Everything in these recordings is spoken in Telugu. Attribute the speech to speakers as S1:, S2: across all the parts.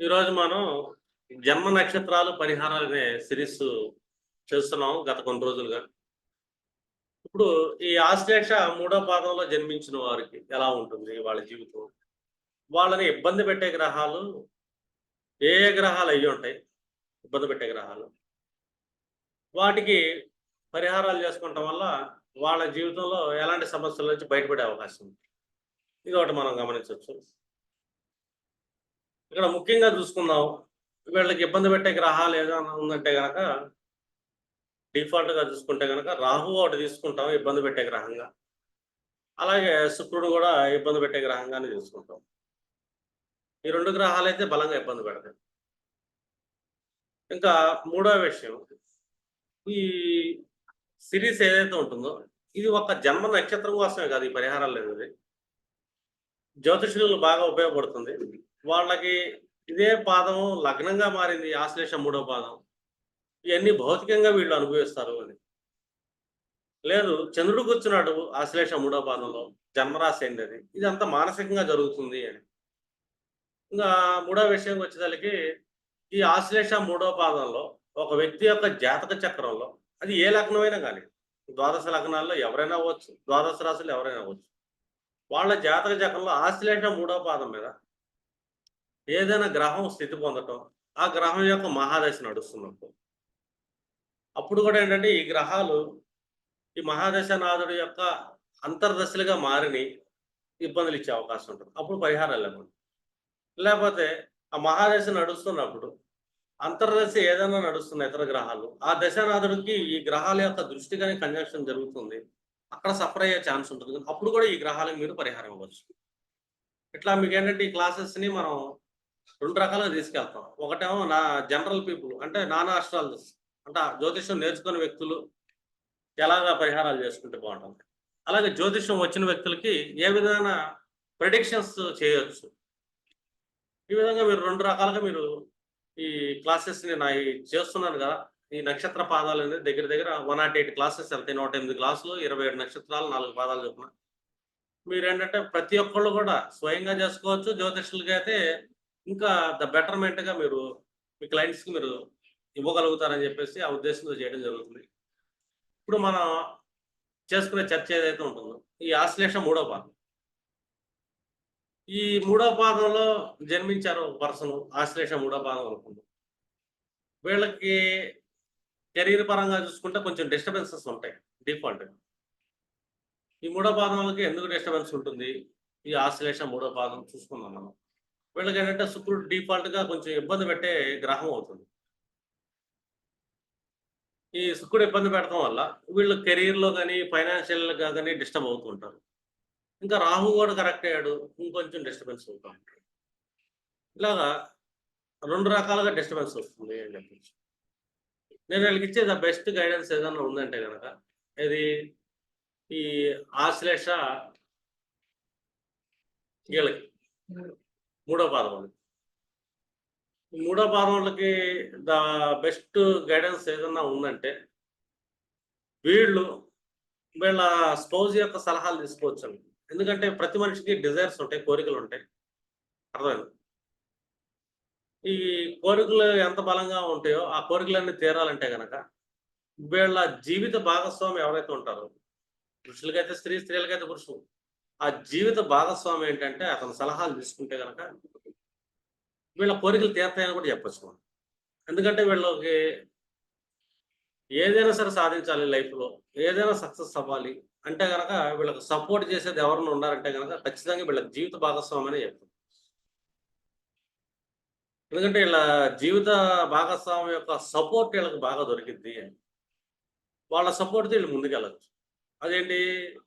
S1: ఈరోజు మనం జన్మ నక్షత్రాలు పరిహారాలు అనే సిరీస్ చేస్తున్నాం గత కొన్ని రోజులుగా. ఇప్పుడు ఈ ఆశ్లేష మూడో పాదంలో జన్మించిన వారికి ఎలా ఉంటుంది వాళ్ళ జీవితం? వాళ్ళని ఇబ్బంది పెట్టే గ్రహాలు ఏ గ్రహాలు అయ్యి ఉంటాయి? ఇబ్బంది పెట్టే గ్రహాలు. వాటికి పరిహారాలు చేసుకోవటం వల్ల వాళ్ళ జీవితంలో ఎలాంటి సమస్యల నుంచి బయటపడే అవకాశం ఉంది? ఇది ఒకటి మనం గమనించవచ్చు. ఇక్కడ ముఖ్యంగా చూసుకుందాం. వీళ్ళకి ఇబ్బంది పెట్టే గ్రహాలు ఏదైనా ఉందంటే గనక డిఫాల్ట్గా చూసుకుంటే గనక రాహు ఒకటి తీసుకుంటాం ఇబ్బంది పెట్టే గ్రహంగా. అలాగే శుక్రుడు కూడా ఇబ్బంది పెట్టే గ్రహంగానే తీసుకుంటాం ఈ రెండు గ్రహాలు అయితే బలంగా ఇబ్బంది పెడతాయి. ఇంకా మూడో విషయం ఈ సిరీస్ ఏదైతే ఉంటుందో ఇది ఒక జన్మ నక్షత్రం కోసమే కాదు ఈ పరిహారాలు అనేది. జ్యోతిషులు బాగా ఉపయోగపడుతుంది. వాళ్ళకి ఇదే పాదం లగ్నంగా మారింది ఆశ్లేష మూడో పాదం. ఇవన్నీ భౌతికంగా వీళ్ళు అనుభవిస్తారు అని. లేదు చంద్రుడు కూర్చున్నాడు ఆశ్లేష మూడో పాదంలో జన్మరాశి అయింది అది. ఇది అంత మానసికంగా జరుగుతుంది అని. ఇంకా మూడో విషయం వచ్చేసరికి ఈ ఆశ్లేష మూడో పాదంలో ఒక వ్యక్తి యొక్క జాతక చక్రంలో అది ఏ లగ్నమైనా కానీ ద్వాదశ లగ్నాల్లో ఎవరైనా అవ్వచ్చు ద్వాదశ రాశులు ఎవరైనా అవ్వచ్చు. వాళ్ళ జాతక చక్రంలో ఆశ్లేష మూడో పాదం మీద ఏదైనా గ్రహం స్థితి పొందటం ఆ గ్రహం యొక్క మహాదశ నడుస్తున్నప్పుడు. అప్పుడు కూడా ఏంటంటే ఈ గ్రహాలు ఈ మహాదశనాథుడి యొక్క అంతర్దశలుగా మారిని ఇబ్బందులు ఇచ్చే అవకాశం ఉంటుంది. అప్పుడు పరిహారాలు లేకుండా లేకపోతే ఆ మహాదశ నడుస్తున్నప్పుడు అంతర్దశ ఏదైనా నడుస్తున్న ఇతర గ్రహాలు ఆ దశనాథుడికి ఈ గ్రహాల యొక్క దృష్టి కానీ కంజంక్షన్ జరుగుతుంది. అక్కడ సఫర్ అయ్యే ఛాన్స్ ఉంటుంది. అప్పుడు కూడా ఈ గ్రహాలకు మీరు పరిహారం ఇవ్వచ్చు. ఇట్లా మీకు ఏంటంటే ఈ క్లాసెస్ని మనం రెండు రకాలుగా తీసుకెళ్తాం. ఒకటేమో నా జనరల్ పీపుల్ అంటే నాన్ ఆస్ట్రాలజిస్ట్ అంటే జ్యోతిష్యం నేర్చుకునే వ్యక్తులు ఎలాగా పరిహారాలు చేసుకుంటే బాగుంటుంది. అలాగే జ్యోతిష్యం వచ్చిన వ్యక్తులకి ఏ విధమైన ప్రెడిక్షన్స్ చేయొచ్చు. ఈ విధంగా మీరు రెండు రకాలుగా మీరు ఈ క్లాసెస్ని నా ఈ చేస్తున్నాను కదా ఈ నక్షత్ర పాదాలు అనేది దగ్గర దగ్గర వన్ నాట్ ఎయిట్ క్లాసెస్ వెళ్తాయి. నూట ఎనిమిది క్లాసులు ఇరవై ఏడు నక్షత్రాలు నాలుగు పాదాలు చెప్పిన. మీరు ఏంటంటే ప్రతి ఒక్కళ్ళు కూడా స్వయంగా చేసుకోవచ్చు. జ్యోతిష్యులకి అయితే ఇంకా ద బెటర్మెంట్గా మీరు మీ క్లయింట్స్కి మీరు ఇవ్వగలుగుతారని చెప్పేసి ఆ ఉద్దేశంతో చేయడం జరుగుతుంది. ఇప్పుడు మనం చేసుకునే చర్చ ఏదైతే ఉంటుందో ఈ ఆశ్లేష మూడో పాదం. ఈ మూడో పాదంలో జన్మించారు పర్సన్ ఆశ్లేష మూడో పాదం అనుకుందాం. వీళ్ళకి కెరీర్ పరంగా చూసుకుంటే కొంచెం డిస్టర్బెన్సెస్ ఉంటాయి డిఫాల్ట్. ఈ మూడో పాదంలోకి ఎందుకు డిస్టర్బెన్స్ ఉంటుంది? ఈ ఆశ్లేష మూడో పాదం చూసుకుందాం మనం. వీళ్ళకి ఏంటంటే శుక్రుడు డిఫాల్ట్గా కొంచెం ఇబ్బంది పెట్టే గ్రహం అవుతుంది. ఈ శుక్రుడు ఇబ్బంది పెట్టడం వల్ల వీళ్ళు కెరీర్లో కానీ ఫైనాన్షియల్గా కానీ డిస్టర్బ్ అవుతుంటారు ఇంకా రాహు కూడా కరెక్ట్ అయ్యాడు ఇంకొంచెం డిస్టర్బెన్స్ అవుతా ఉంటాడు. ఇలాగా రెండు రకాలుగా డిస్టర్బెన్స్ వస్తుంది అని చెప్పచ్చు. నేను వీళ్ళకి ఇచ్చే ద బెస్ట్ గైడెన్స్ ఏదైనా ఉందంటే కనుక ఇది ఈ ఆశ్లేష వీళ్ళకి మూడో పాదం వాళ్ళకి మూడో పాదం వాళ్ళకి ద బెస్ట్ గైడెన్స్ ఏదన్నా ఉందంటే వీళ్ళు వీళ్ళ స్పౌజ్ యొక్క సలహాలు తీసుకోవచ్చు ఎందుకంటే ప్రతి మనిషికి డిజైర్స్ ఉంటాయి కోరికలు ఉంటాయి. అర్థమైంది? ఈ కోరికలు ఎంత బలంగా ఉంటాయో ఆ కోరికలన్నీ తీరాలంటే గనక వీళ్ళ జీవిత భాగస్వామి ఎవరైతే ఉంటారో పురుషులకైతే స్త్రీ స్త్రీలకైతే పురుషులు ఆ జీవిత భాగస్వామి ఏంటంటే అతని సలహాలు తీసుకుంటే కనుక వీళ్ళ కోరికలు తీర్తాయని కూడా చెప్పచ్చు. మనం ఎందుకంటే వీళ్ళకి ఏదైనా సరే సాధించాలి లైఫ్లో ఏదైనా సక్సెస్ అవ్వాలి అంటే కనుక వీళ్ళకి సపోర్ట్ చేసేది ఎవరైనా ఉన్నారంటే గనక ఖచ్చితంగా వీళ్ళకి జీవిత భాగస్వామి అనే చెప్తాం ఎందుకంటే వీళ్ళ జీవిత భాగస్వామి యొక్క సపోర్ట్ వీళ్ళకి బాగా దొరికిద్ది. అని వాళ్ళ సపోర్ట్తో వీళ్ళు ముందుకెళ్ళచ్చు. అదేంటి?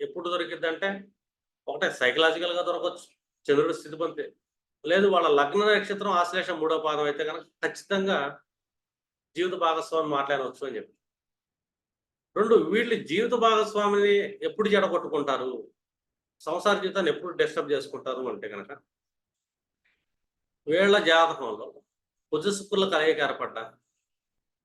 S1: ఎప్పుడు దొరికిద్ది అంటే ఒకటే సైకలాజికల్గా దొరకవచ్చు చంద్రుడి స్థితి లేదు వాళ్ళ లగ్న నక్షత్రం ఆశ్లేషం మూడో పాదం అయితే కనుక ఖచ్చితంగా జీవిత భాగస్వామి మాట్లాడవచ్చు అని చెప్పి. రెండు వీళ్ళు జీవిత భాగస్వామిని ఎప్పుడు జడగొట్టుకుంటారు? సంసార జీవితాన్ని ఎప్పుడు డిస్టర్బ్ చేసుకుంటారు అంటే కనుక వీళ్ళ జాతకంలో కుజ శుక్రుల కలయిక ఏర్పడ్డ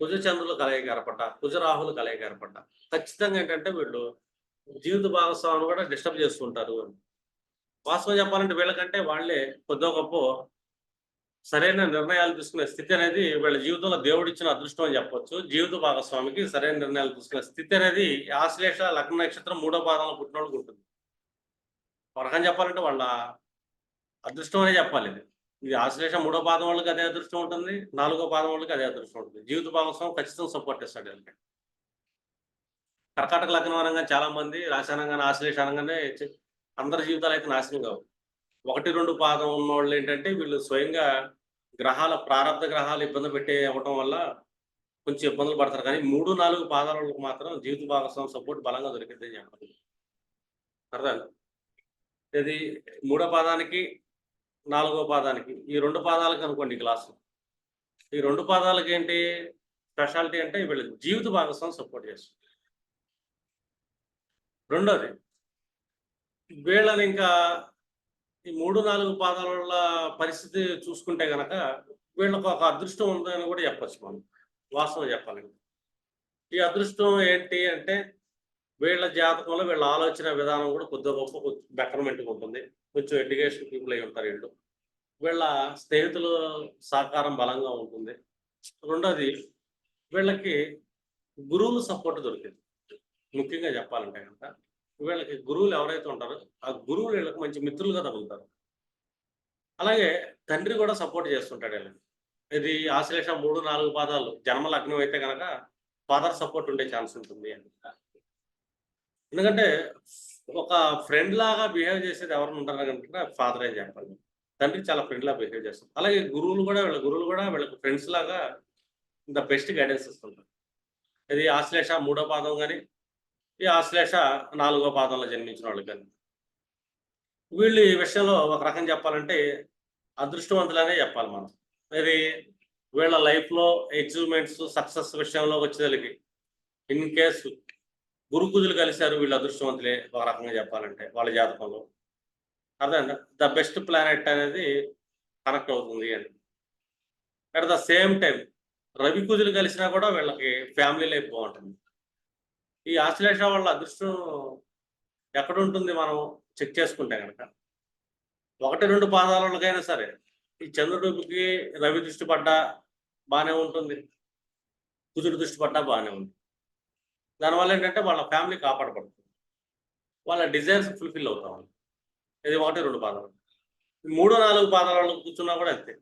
S1: కుజ చంద్రుల కలయిక ఏర్పడ్డ కుజ రాహుల కలయిక ఏర్పడ్డ ఖచ్చితంగా ఏంటంటే వీళ్ళు జీవిత భాగస్వామిని కూడా డిస్టర్బ్ చేస్తుంటారు వాస్తవం చెప్పాలంటే వీళ్ళకంటే వాళ్ళే కొద్దో గొప్ప సరైన నిర్ణయాలు తీసుకునే స్థితి అనేది వీళ్ళ జీవితంలో దేవుడిచ్చిన అదృష్టం అని చెప్పొచ్చు. జీవిత భాగస్వామికి సరైన నిర్ణయాలు తీసుకునే స్థితి అనేది ఆశ్లేష లగ్న నక్షత్రం మూడో పాదంలో పుట్టిన వాళ్ళకి ఉంటుంది ఒక చెప్పాలంటే వాళ్ళ అదృష్టం అనే చెప్పాలి ఇది. ఇది ఆశ్లేష మూడో పాదం వాళ్ళకి అదే అదృష్టం ఉంటుంది నాలుగో పాదం వాళ్ళకి అదే అదృష్టం ఉంటుంది. జీవిత భాగస్వామి ఖచ్చితంగా సపోర్ట్ చేస్తాడు వెళ్ళకండి కర్కాటక లగ్నం అనగానే చాలా మంది రాశానంగానే ఆశ్లేష అనగానే అందరి జీవితాలు అయితే నాశనం కావు. ఒకటి రెండు పాదం ఉన్న వాళ్ళు ఏంటంటే వీళ్ళు స్వయంగా గ్రహాల ప్రారంభ గ్రహాలు ఇబ్బంది పెట్టే అవ్వటం వల్ల కొంచెం ఇబ్బందులు పడతారు. కానీ మూడు నాలుగు పాదాల వాళ్ళకి మాత్రం జీవిత భాగస్వామి సపోర్ట్ బలంగా దొరికింది అని చెప్పాలి. అర్థం ఇది మూడో పాదానికి నాలుగో పాదానికి ఈ రెండు పాదాలకు అనుకోండి క్లాసు ఈ రెండు పాదాలకి ఏంటి? స్పెషాలిటీ అంటే వీళ్ళు జీవిత భాగస్వామి సపోర్ట్ చేస్తుంది రెండోది వీళ్ళని ఇంకా ఈ మూడు నాలుగు పాదాల పరిస్థితి చూసుకుంటే గనక వీళ్ళకు ఒక అదృష్టం ఉందని కూడా చెప్పచ్చు మనం వాస్తవం చెప్పాలంటే. ఈ అదృష్టం ఏంటి అంటే వీళ్ళ జాతకంలో వీళ్ళ ఆలోచన విధానం కూడా కొద్దిగా గొప్ప బెటర్మెంట్గా ఉంటుంది. కొంచెం ఎడ్యుకేషన్ పీపుల్ అయి ఉంటారు వీళ్ళు. వీళ్ళ స్నేహితుల సహకారం బలంగా ఉంటుంది. రెండోది వీళ్ళకి గురువుల సపోర్ట్ దొరికింది. ముఖ్యంగా చెప్పాలంటే కనుక వీళ్ళకి గురువులు ఎవరైతే ఉంటారో ఆ గురువులు వీళ్ళకి మంచి మిత్రులుగా తగులుతారు. అలాగే తండ్రి కూడా సపోర్ట్ చేస్తుంటాడు వీళ్ళకి ఇది ఆశ్లేష మూడు నాలుగు పాదాలు జన్మ లగ్నం అయితే కనుక ఫాదర్ సపోర్ట్ ఉండే ఛాన్స్ ఉంటుంది అని. ఎందుకంటే ఒక ఫ్రెండ్ లాగా బిహేవ్ చేసేది ఎవరు ఉంటారు కనుక ఫాదర్ చెప్పాలి. తండ్రి చాలా ఫ్రెండ్ లాగా బిహేవ్ చేస్తారు. అలాగే గురువులు కూడా వీళ్ళ గురువులు కూడా వీళ్ళకి ఫ్రెండ్స్ లాగా ద బెస్ట్ గైడెన్స్ ఇస్తుంటారు. ఇది ఆశ్లేష మూడో పాదం కానీ ఈ ఆశ్లేష నాలుగో పాదంలో జన్మించిన వాళ్ళు కానీ. వీళ్ళు ఈ విషయంలో ఒక రకం చెప్పాలంటే అదృష్టవంతులనే చెప్పాలి మనం. ఇది వీళ్ళ లైఫ్లో అచీవ్మెంట్స్ సక్సెస్ విషయంలో వచ్చేదానికి ఇన్ కేసు గురుకుజులు కలిశారు వీళ్ళు అదృష్టవంతులే ఒక రకంగా చెప్పాలంటే వాళ్ళ జాతకంలో. అర్థం ద బెస్ట్ ప్లానెట్ అనేది కనెక్ట్ అవుతుంది అని. At the same time Ravi కుజులు కలిసినా కూడా వీళ్ళకి ఫ్యామిలీ లైఫ్ బాగుంటుంది. ఈ ఆశ్లేష వాళ్ళ అదృష్టం ఎక్కడ ఉంటుంది మనం చెక్ చేసుకుంటే కనుక ఒకటి రెండు పాదాలకైనా సరే ఈ చంద్రుడికి రవి దృష్టి పడ్డా బాగానే ఉంటుంది. కుదురు దృష్టి పడ్డా బాగానే ఉంటుంది. దానివల్ల ఏంటంటే వాళ్ళ ఫ్యామిలీ కాపాడబడుతుంది. వాళ్ళ డిజైర్స్ ఫుల్ఫిల్ అవుతా ఉంది ఇది ఒకటి రెండు పాదాలు. మూడో మూడు నాలుగు పాదాలలో కూర్చున్నా కూడా అంతే.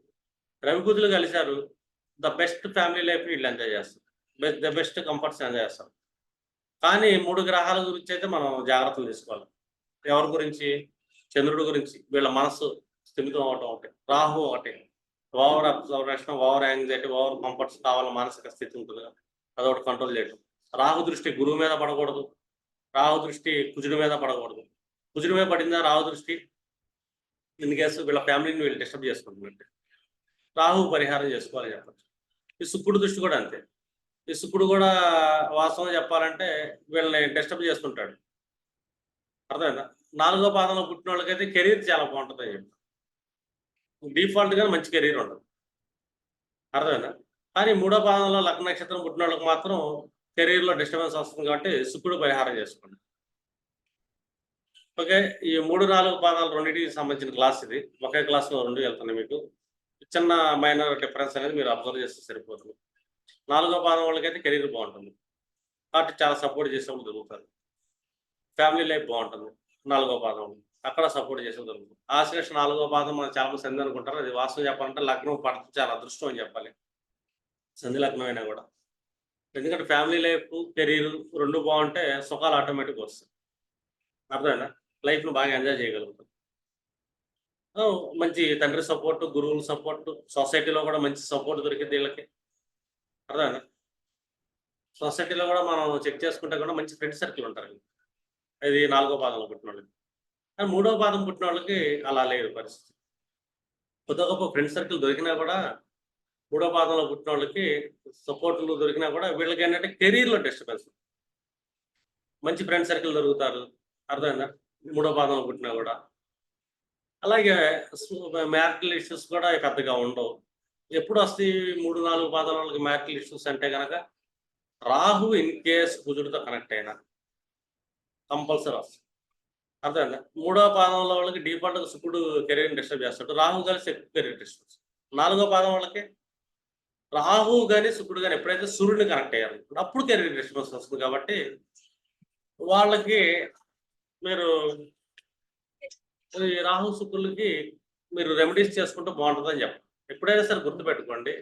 S1: రవి కుదులు కలిశారు. ద బెస్ట్ ఫ్యామిలీ లైఫ్ వీళ్ళు ఎంజాయ్ చేస్తారు. Best the best comforts enjoy చేస్తారు. కానీ మూడు గ్రహాల గురించి అయితే మనం జాగ్రత్తలు తీసుకోవాలి. ఎవరి గురించి? చంద్రుడి గురించి. వీళ్ళ మనసు స్థిమితం అవటం ఒకటి. రాహు ఒకటి. Over observation over anxiety over comforts కావాల మానసిక స్థితి ఉంటుంది అదొకటి కంట్రోల్ చేయటం. రాహు దృష్టి గురువు మీద పడకూడదు. రాహు దృష్టి కుజుడి మీద పడకూడదు. కుజుడి మీద పడిందా రాహు దృష్టి? ఇన్ కేసు వీళ్ళ ఫ్యామిలీని వీళ్ళు డిస్టర్బ్ చేసుకుంటున్నట్టు రాహు పరిహారం చేసుకోవాలి చెప్పచ్చు. ఈ శుక్రుడు దృష్టి కూడా అంతే. ఈ కూడా వాస్తవం చెప్పాలంటే వీళ్ళని డిస్టర్బ్ చేస్తుంటాడు. అర్థమైందా? నాలుగో పాదంలో పుట్టిన వాళ్ళకైతే కెరీర్ చాలా బాగుంటుంది. అని డిఫాల్ట్గా మంచి కెరీర్ ఉండదు. అర్థమైందా? కానీ మూడో పాదంలో లగ్న నక్షత్రం పుట్టిన వాళ్ళకి మాత్రం కెరీర్లో డిస్టర్బెన్స్ వస్తుంది కాబట్టి శుక్రుడు పరిహారం చేసుకోండి. ఓకే ఈ మూడు నాలుగు పాదాలు రెండింటికి సంబంధించిన క్లాస్ ఇది. ఒకే క్లాస్లో రెండు వెళ్తున్నాయి మీకు. చిన్న మైనర్ డిఫరెన్స్ అనేది మీరు అబ్జర్వ్ చేస్తే సరిపోతుంది. నాలుగో పాదం వాళ్ళకైతే కెరీర్ బాగుంటుంది. కాబట్టి చాలా సపోర్ట్ చేసేవాళ్ళు దొరుకుతారు. ఫ్యామిలీ లైఫ్ బాగుంటుంది. నాలుగో పాదం. అక్కడ సపోర్ట్ చేసిన దొరుకుతుంది ఆశ్లేష నాలుగో పాదం మనం చాలా మంది సంధి అనుకుంటారు. అది వాస్తవం చెప్పాలంటే లగ్నం పడుతుంది చాలా అదృష్టం అని చెప్పాలి. సంధి లగ్నం అయినా కూడా. ఎందుకంటే ఫ్యామిలీ లైఫ్ కెరీర్ రెండు బాగుంటే సుఖాలు ఆటోమేటిక్ వస్తాయి. అర్థమైనా లైఫ్ను బాగా ఎంజాయ్ చేయగలుగుతాం. మంచి తండ్రి సపోర్ట్ గురువుల సపోర్ట్ సొసైటీలో కూడా మంచి సపోర్ట్ దొరికింది వీళ్ళకి. అర్థమైనా సొసైటీలో కూడా మనం చెక్ చేసుకుంటే కూడా మంచి ఫ్రెండ్ సర్కిల్ ఉంటారు ఇది నాలుగో పాదంలో పుట్టిన వాళ్ళకి కానీ మూడో పాదం పుట్టిన వాళ్ళకి అలా లేదు పరిస్థితి. కొద్ది గొప్ప ఫ్రెండ్ సర్కిల్ దొరికినా కూడా మూడో పాదంలో పుట్టిన వాళ్ళకి సపోర్ట్లు దొరికినా కూడా వీళ్ళకి ఏంటంటే కెరీర్లో డిస్టర్బెన్స్. మంచి ఫ్రెండ్ సర్కిల్ దొరుకుతారు. అర్థమైందా? మూడో పాదంలో పుట్టినా కూడా. అలాగే మ్యారిటల్ ఇష్యూస్ కూడా పెద్దగా ఉండవు. ఎప్పుడు వస్తాయి మూడు నాలుగు పాదాల వాళ్ళకి మ్యారిటల్ ఇష్యూస్ అంటే కనుక రాహు ఇన్ కేస్ కుజుడితో కనెక్ట్ అయినా కంపల్సరీ వస్తుంది. అర్థమైందా? మూడో పాదంలో వాళ్ళకి డిఫాల్ట్ శుకుడు కెరీర్ డిస్టర్బ్ చేస్తాడు. రాహు కలిసి ఎక్కువ కెరీర్ డిస్టర్బ్ నాలుగో పాదం వాళ్ళకి రాహు కానీ శుకుడు కానీ ఎప్పుడైతే సూర్యుడిని కనెక్ట్ అయ్యారు అప్పుడు కెరీర్ డిస్టర్బెన్స్ వస్తుంది కాబట్టి వాళ్ళకి మీరు రాహు శుక్రులకి మీరు రెమెడీస్ చేసుకుంటే బాగుంటుందని చెప్పండి. ఎప్పుడైనా సరే గుర్తుపెట్టుకోండి.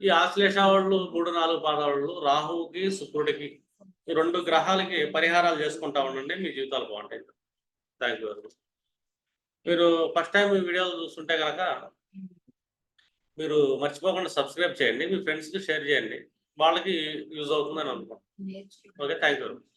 S1: ఈ ఆశ్లేష వాళ్ళు మూడు నాలుగు పాదాలు రాహువుకి శుక్రుడికి ఈ రెండు గ్రహాలకి పరిహారాలు చేసుకుంటా ఉండండి మీ జీవితాలు బాగుంటాయి. థ్యాంక్ యూ వెరీ మచ్ మీరు ఫస్ట్ టైం ఈ వీడియోలు చూస్తుంటే కనుక మీరు మర్చిపోకుండా సబ్స్క్రైబ్ చేయండి మీ ఫ్రెండ్స్కి షేర్ చేయండి. వాళ్ళకి యూజ్ అవుతుందని అనుకుంటున్నాను. Okay thank you very much